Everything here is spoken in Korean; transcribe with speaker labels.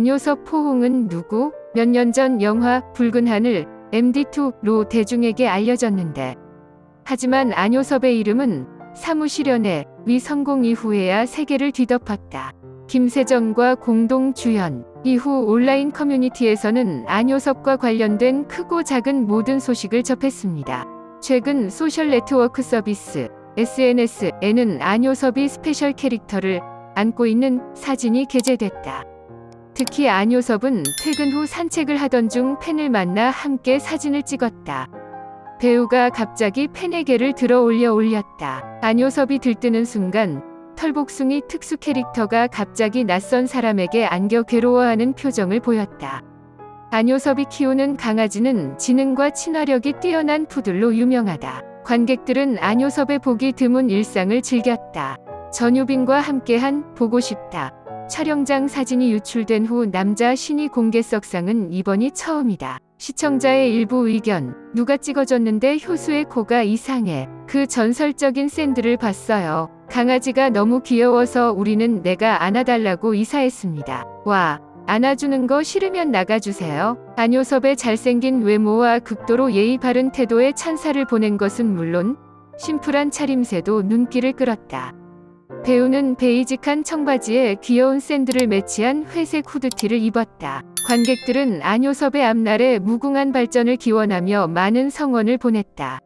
Speaker 1: 안효섭 포홍은 누구? 몇 년 전 영화 붉은 하늘 MD2로 대중에게 알려졌는데 하지만 안효섭의 이름은 사무실연의 위 성공 이후에야 세계를 뒤덮었다. 김세정과 공동 주연 이후 온라인 커뮤니티에서는 안효섭과 관련된 크고 작은 모든 소식을 접했습니다. 최근 소셜 네트워크 서비스 SNS에는 안효섭이 스페셜 캐릭터를 안고 있는 사진이 게재됐다. 특히 안효섭은 퇴근 후 산책을 하던 중 팬을 만나 함께 사진을 찍었다. 배우가 갑자기 팬에게를 들어 올려 올렸다. 안효섭이 들뜨는 순간 털복숭이 특수 캐릭터가 갑자기 낯선 사람에게 안겨 괴로워하는 표정을 보였다. 안효섭이 키우는 강아지는 지능과 친화력이 뛰어난 푸들로 유명하다. 관객들은 안효섭의 보기 드문 일상을 즐겼다. 전유빈과 함께한 보고 싶다. 촬영장 사진이 유출된 후 남자 신이 공개석상은 이번이 처음이다. 시청자의 일부 의견, 누가 찍어줬는데 효수의 코가 이상해. 그 전설적인 샌드를 봤어요. 강아지가 너무 귀여워서 우리는 내가 안아달라고 이사했습니다. 와, 안아주는 거 싫으면 나가주세요. 안효섭의 잘생긴 외모와 극도로 예의 바른 태도에 찬사를 보낸 것은 물론 심플한 차림새도 눈길을 끌었다. 배우는 베이직한 청바지에 귀여운 샌들을 매치한 회색 후드티를 입었다. 관객들은 안효섭의 앞날에 무궁한 발전을 기원하며 많은 성원을 보냈다.